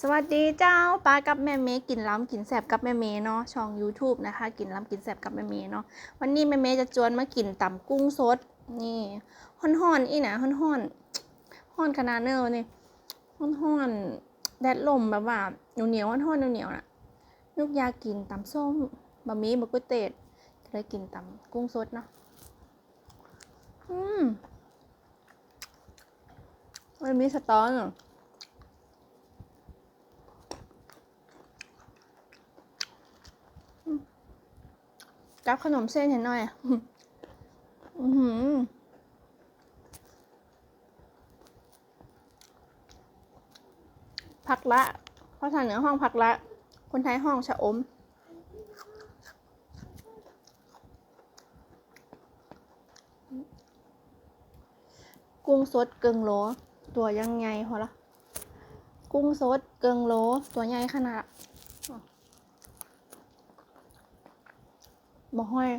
สวัสดีเจ้าป้ากับแม่เมย์กินล้ำกินแสบกับแม่เมย์เนาะช่อง YouTube นะคะ กินล้ำกินแสบกับแม่เมย์เนาะวันนี้แม่เมย์จะจวนมากินตำกุ้งสดนี่ห่อนๆอีนะห่อนๆห่อนขนาดเนอนี่ห่อนๆแดดลมแบบว่าเหนียวๆห่อนๆเหนียวน่ะนุกยากินตำส้มบะหมี่บะก๋วยเตี๋ยวก็เลยกินตำกุ้งสดเนาะอืมมันมีสตอเนาะ กับขนมเส้นเห็นหน่อยอะอือหือผักละภาษาเหนือห้องผักละ คนไทยห้องชะอม กุ้งสดเกิงโล ตัวยังไงพอละ กุ้งสดเกิงโล ตัวใหญ่ขนาด บ่ห้อย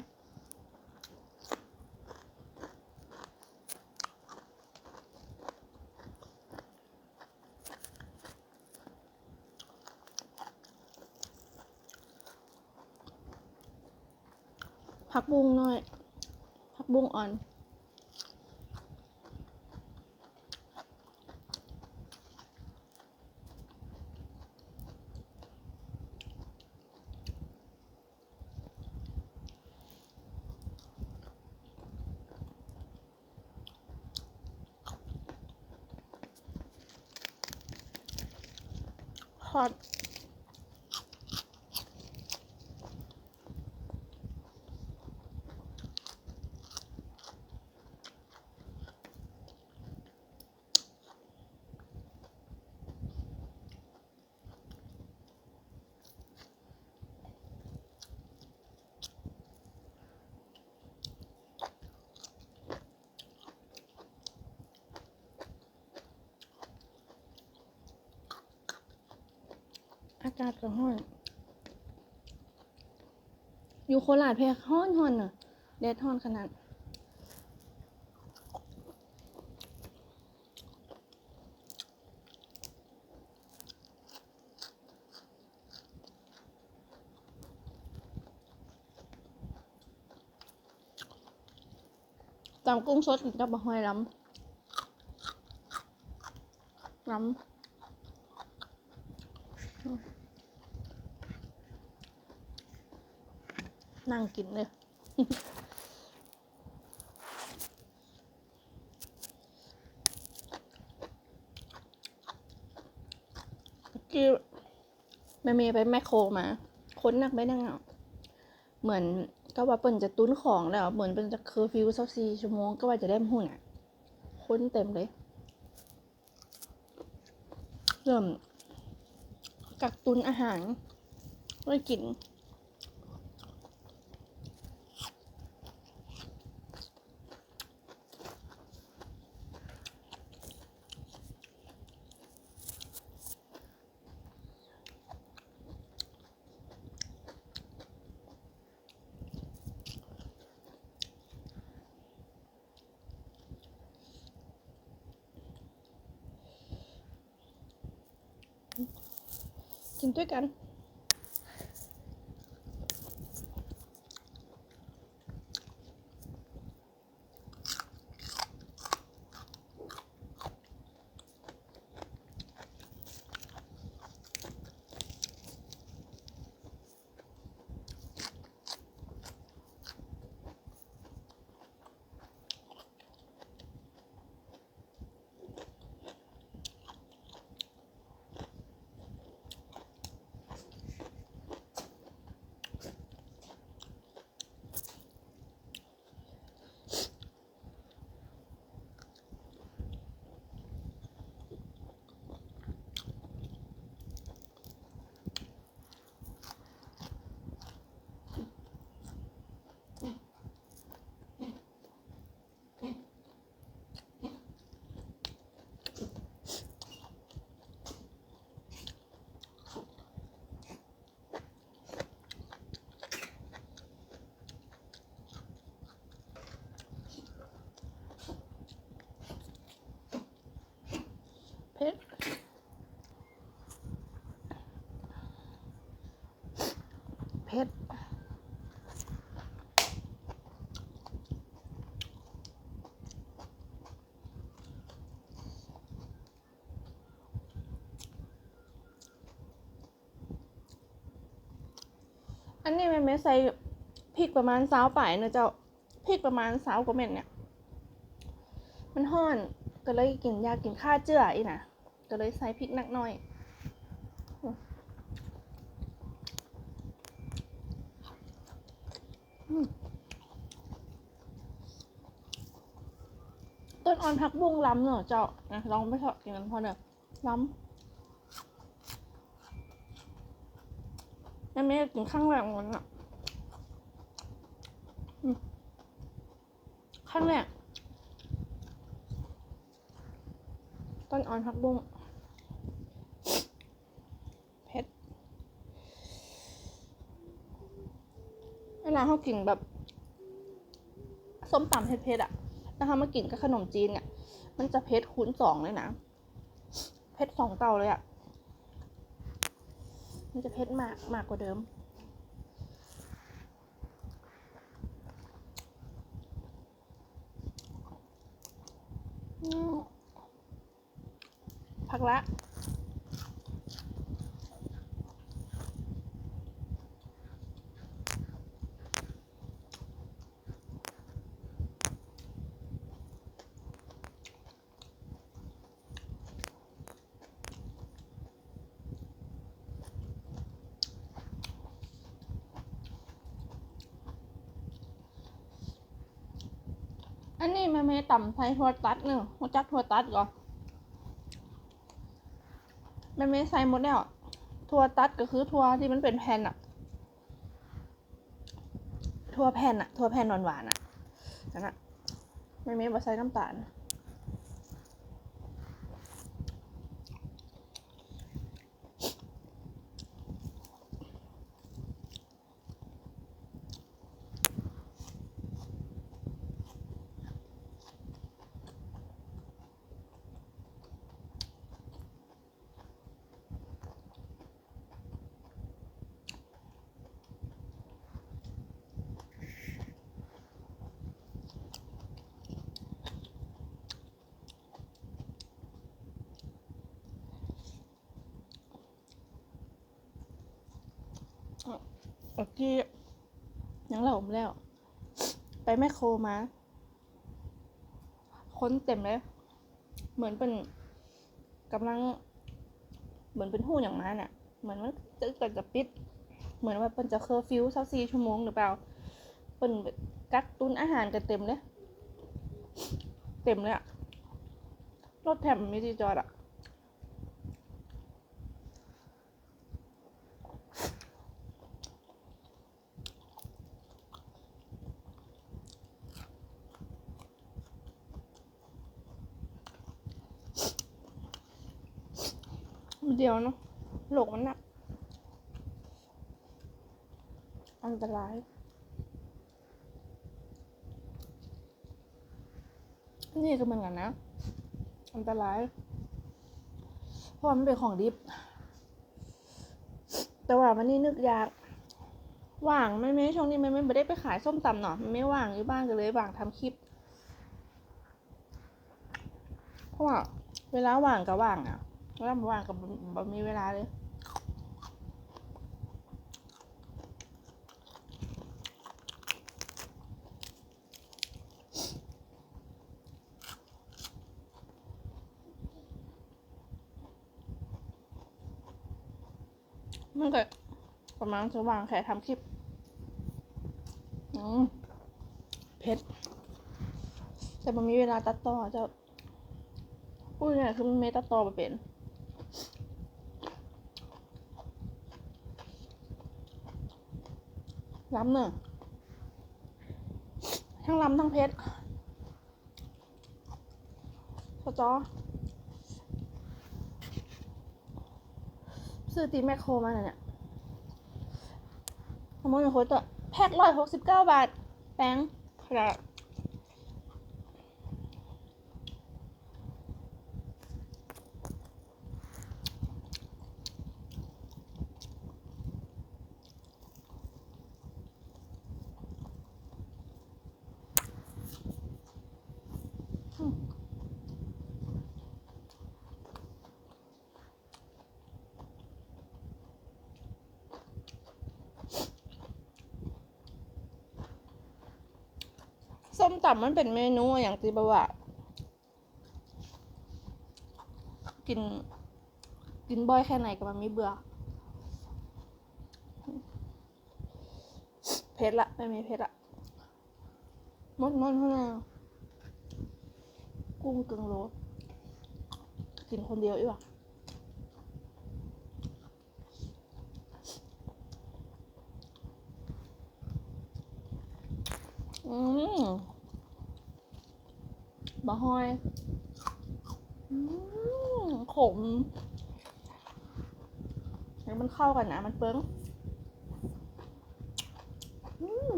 ผักบุ้งหน่อยผักบุ้งอ่อน ฮากาศก็ฮ้อน อยู่โคราชแพกฮ้อนฮ้อนน่ะแดดฮ้อนขนาดตำกุ้งสดอีกินกับะฮอยล้ำล้ำ นั่งกินเลยกี้แม่เมย์ไปแมคโครมา ค้นหนักไม่นั่งอะเหมือนก็ว่าเปิ่นจะตุ้นของแล้ว เหมือนเป็นจะเคอร์ฟิวสักสี่ชั่วโมงก็ว่าจะได้หุ่นอะ ค้นเต็มเลย เริ่ม กักตุนอาหารไว้กิน ስንቱ ቀን นนี้แม่แม่ใส่พริกประมาณสาวป่ายเนอะเจ้าพริกประมาณสาวกว่าเม็ดเนี่ย มันห้อนก็เลยกินยากินข้าวเจืออีนะก็เลยใส่พริกนักหน่อยต้นอ่อนผักบุ้งล้ำเนอะเจ้านะลองไปเถอะกินกันพอเนอะล้ำ แม่ไม่กินข้างแรกมันอะข้างแรกต้นอ่อนผักบุ้งเผ็ดเวลาเขากินแบบ ส้มตำเผ็ดๆอะนะคะมากินกับขนมจีนเนี่ย มันจะเผ็ดคูณสองเลยนะเผ็ดสองเตาเลยอะ มันจะเผ็ดมากมากกว่าเดิมพักละ อันนี้แม่เมย์ต่ำใส่ถั่วตัดหนึ่งหัวจักทัวตัดก่อนแม่เมย์ใส่หมดแล้วทัวตัดก็คือทัวที่มันเป็นแผ่นอะทัวแผ่นอะทัวแผ่นหวานๆอะนั่นอะไม่เมย์มาใส่น้ำตาล เมื่อกี้ยังเหล่าผมแล้ว ไปแมคโครมา ค้นเต็มเลย เหมือนเป็นกำลัง เหมือนเป็นหู้อย่างนั้นเนี่ยเหมือนมันจะจะจะปิด เหมือนว่าเป็นจะเคอร์ฟิวสักสี่ชั่วโมงหรือเปล่าเป็นกักตุนอาหารกันเต็มเลย เต็มเลยอะรถแถมมีที่จอดอะ เดียวเนาะโลกมันหนัก อันตราย นี่ก็เหมือนกันนะ อันตราย เพราะมันเป็นของดิบ แต่ว่าวันนี้นึกอยากว่างไม่ไม่ช่วงนี้ไม่ไม่ได้ไปขายส้มตำเนาะมันไม่ว่างอยู่บ้านก็เลยว่างทำคลิป เพราะว่าเวลาว่างก็ว่างอะ วลาบ่ว่างก็บบ่มีเวลาเลยมันก็ประมาณจะวางแค่ทำคลิป อืมเผ็ดแต่มันมีเวลาตัดต่อจะพูดเนี่ยคือมันไม่ตัดต่อมาเป็น ล้ำเนอะทั้งล้ำทั้งเพชรสจอซื้อตีแมคโครมาเนี่ยขโมยโคตรแพ็คร้อยหกสิบเก้าบาท แป้งขนาด ส้มตำมันเป็นเมนูอย่างที่แบบว่ากิน กินบ่อยแค่ไหนก็มันไม่เบื่อเผ็ดละไม่มีเผ็ดละมดมดข้างในกุ้งกึ่งโลกินคนเดียวอีกว่ะ อืมบะฮอย อืมขมแล้วมันเข้ากันนะ มันเปิ้งอืม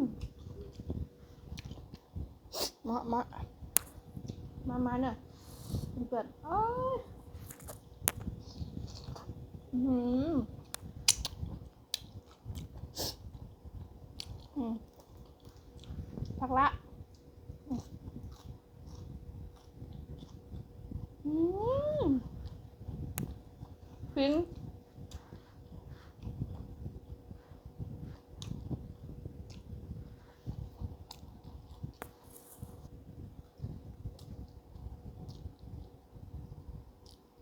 มามามามาเนี่ยเปิดอ้ายอืมอืมักละฟิน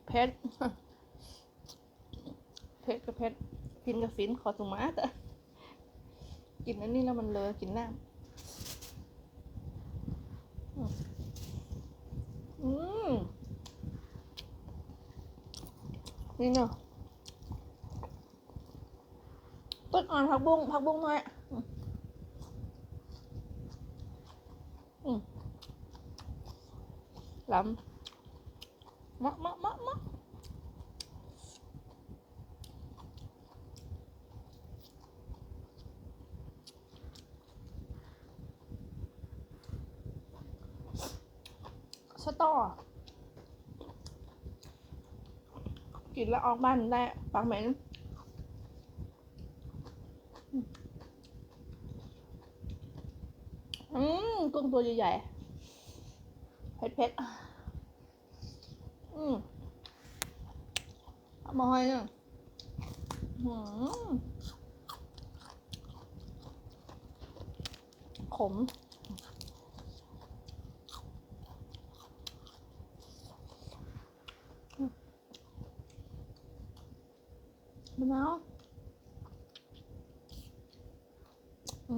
เผ็ดเผ็ดกับเผ็ดฟินกับฟินขอสุมาแต่กินอันนี้แล้วมันเลอกินน้ำอืมอืม นี่เนาะต้นอ่อนผักบุ้งผักบุ้งหน่อยอืมอืมล้ำมะมะมะมะสตอ กินแล้วออกบ้านได้ปากเหม็นอืมกุ้งตัวใหญ่ๆเผ็ดๆอืมอามาให้เนี่ยอืมขม มะนาวอื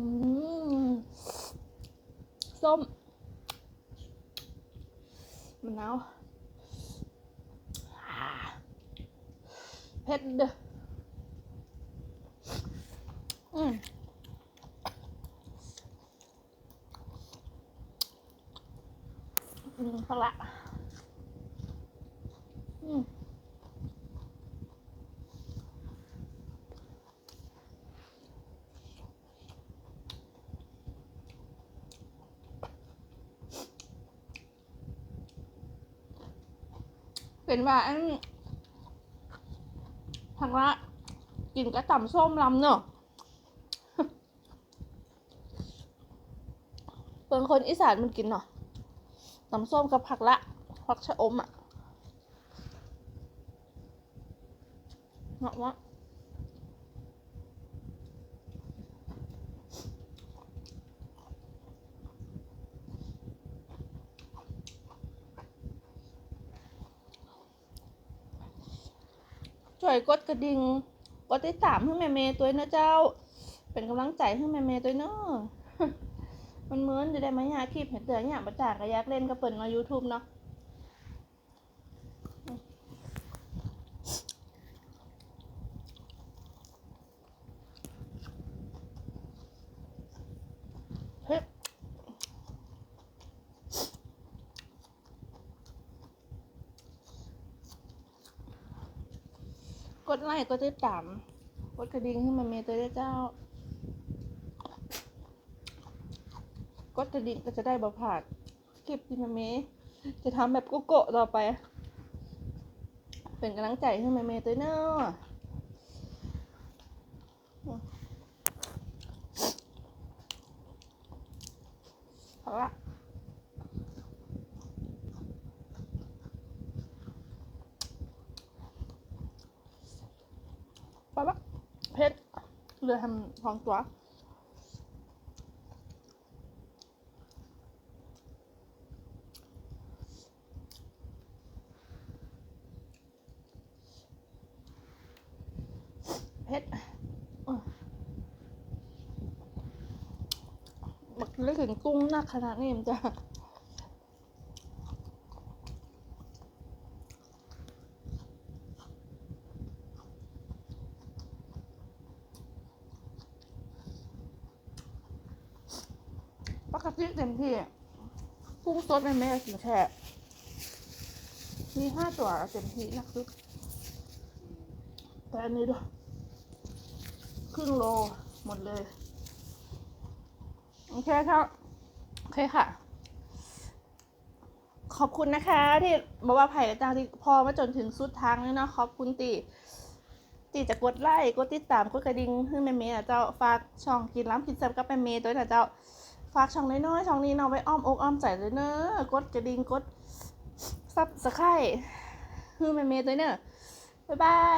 มส้มมะนาวอ่าเผ็ดเด้ออืมอืมพอละอืม เป็นว่าอันทางละกินกระต่ำส้มลำเนอะเป็นคนอีสานมันกินเนาะตำส้มกับผักละผักชะอมอะเนาะวะ ช่วยกดกระดิ่งกดติดตามให้แม่เมย์ตัวนะเจ้า เป็นกำลังใจให้แม่เมย์ตัวเนอะมันเหมือนจะได้ไหมฮะคลิปเห็นเตือนเนี่ยประจากระยักเล่นก็เปิดมา YouTube เนาะ กดไลค์กดติดตามกดกระดิ่งให้นมาเมย์ตัวด้เจ้า กดกระดิ่งก็จะได้บ่พลานคลิปที่ม่เมย์จะทำแบบโกโก้ต่อไป เป็นกำลังใจให้แม่เมย์ตัวเนาะ เรือทำของตัวเพชรมันได้ถึงกุ้งหนักขนาดนี้มันจะ ดแม่แม่กินแค่มีห้าตัวเต็มที่นักสุดแต่อันนี้ด้วยครึ่งโลหมดเลยโอเคครับโอเคค่ะ ขอบคุณนะคะ ที่บอกว่าไผ่จางที่พอมาจนถึงสุดทางเลยเนาะขอบคุณตีตีจะกดไลค์กดติดตามกดกระดิ่งให้แม่เมย์นะเจ้าฝากช่องกินล้ำกินแซ่บกับแม่เมย์ด้วยนะเจ้า ฝากช่องน้อยๆช่องนี้เนาะไว้อ้อมอกอ้อมใจเลยเนอะกดกระดิ่งกดซับสไครต์ฮือแม่เมย์ด้วยเนอะบ๊ายบาย